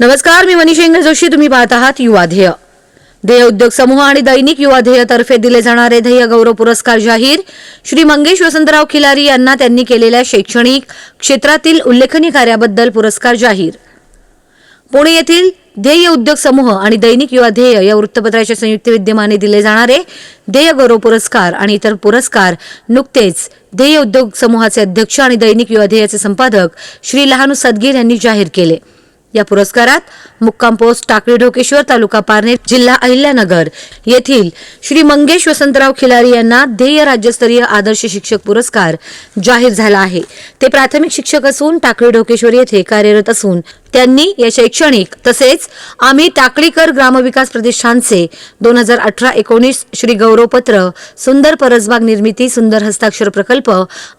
नमस्कार मी मनीष इंग्रज जोशी. तुम्ही पाहत आहात युवा ध्येय. ध्येय उद्योग समूह आणि दैनिक युवा ध्येयतर्फे दिले जाणारे ध्येय गौरव पुरस्कार जाहीर. श्री मंगेश वसंतराव खिलारी यांना त्यांनी केलेल्या शैक्षणिक क्षेत्रातील उल्लेखनीय कार्याबद्दल पुरस्कार जाहीर. पुणे येथील ध्येय उद्योग समूह आणि दैनिक युवा ध्येय या वृत्तपत्राच्या संयुक्त विद्यमाने दिले जाणारे ध्येय गौरव पुरस्कार आणि इतर पुरस्कार नुकतेच ध्येय उद्योग समूहाचे अध्यक्ष आणि दैनिक युवा ध्येयाचे संपादक श्री लहानू सदगीर यांनी जाहीर केले. या पुरस्कारात मुक्काम पोस्ट टाकळी ढोकेश्वर तालुका पारनेर जिल्हा अहिल्यानगर येथील श्री मंगेश वसंतराव खिलारी यांना ध्येय राज्यस्तरीय आदर्श शिक्षक पुरस्कार जाहीर झाला आहे. ते प्राथमिक शिक्षक असून टाकळी ढोकेश्वर येथे कार्यरत असून त्यांनी या शैक्षणिक तसेच आम्ही टाकळीकर ग्रामविकास प्रतिष्ठानचे दोन हजार अठरा एकोणीस श्री गौरवपत्र सुंदर परसबाग निर्मिती सुंदर हस्ताक्षर प्रकल्प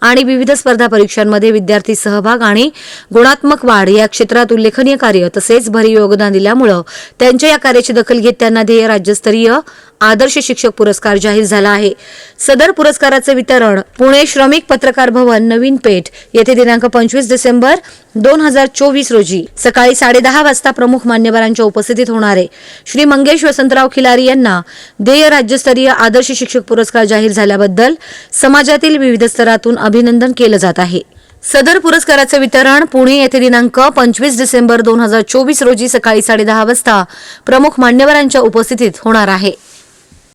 आणि विविध स्पर्धा परीक्षांमध्ये विद्यार्थी सहभाग आणि गुणात्मक वाढ या क्षेत्रात उल्लेखनीय कार्य तसेच भरीव योगदान दिल्यामुळं त्यांच्या या कार्याची दखल घेत त्यांना ध्येय राज्यस्तरीय आदर्श शिक्षक पुरस्कार जाहीर झाला आहे. सदर पुरस्काराचे वितरण पुणे श्रमिक पत्रकार भवन नवीन पेठ येथे दिनांक पंचवीस डिसेंबर दोन हजार चोवीस रोजी सकाळी साडेदहा वाजता प्रमुख मान्यवरांच्या उपस्थितीत होणार आहे. श्री मंगेश वसंतराव खिलारी यांना ध्येय राज्यस्तरीय आदर्श शिक्षक पुरस्कार जाहीर झाल्याबद्दल समाजातील विविध स्तरातून अभिनंदन केलं जात आहे. सदर पुरस्काराचे वितरण पुणे येथे दिनांक पंचवीस डिसेंबर दोन हजार चोवीस रोजी सकाळी साडेदहा वाजता प्रमुख मान्यवरांच्या उपस्थितीत होणार आहे.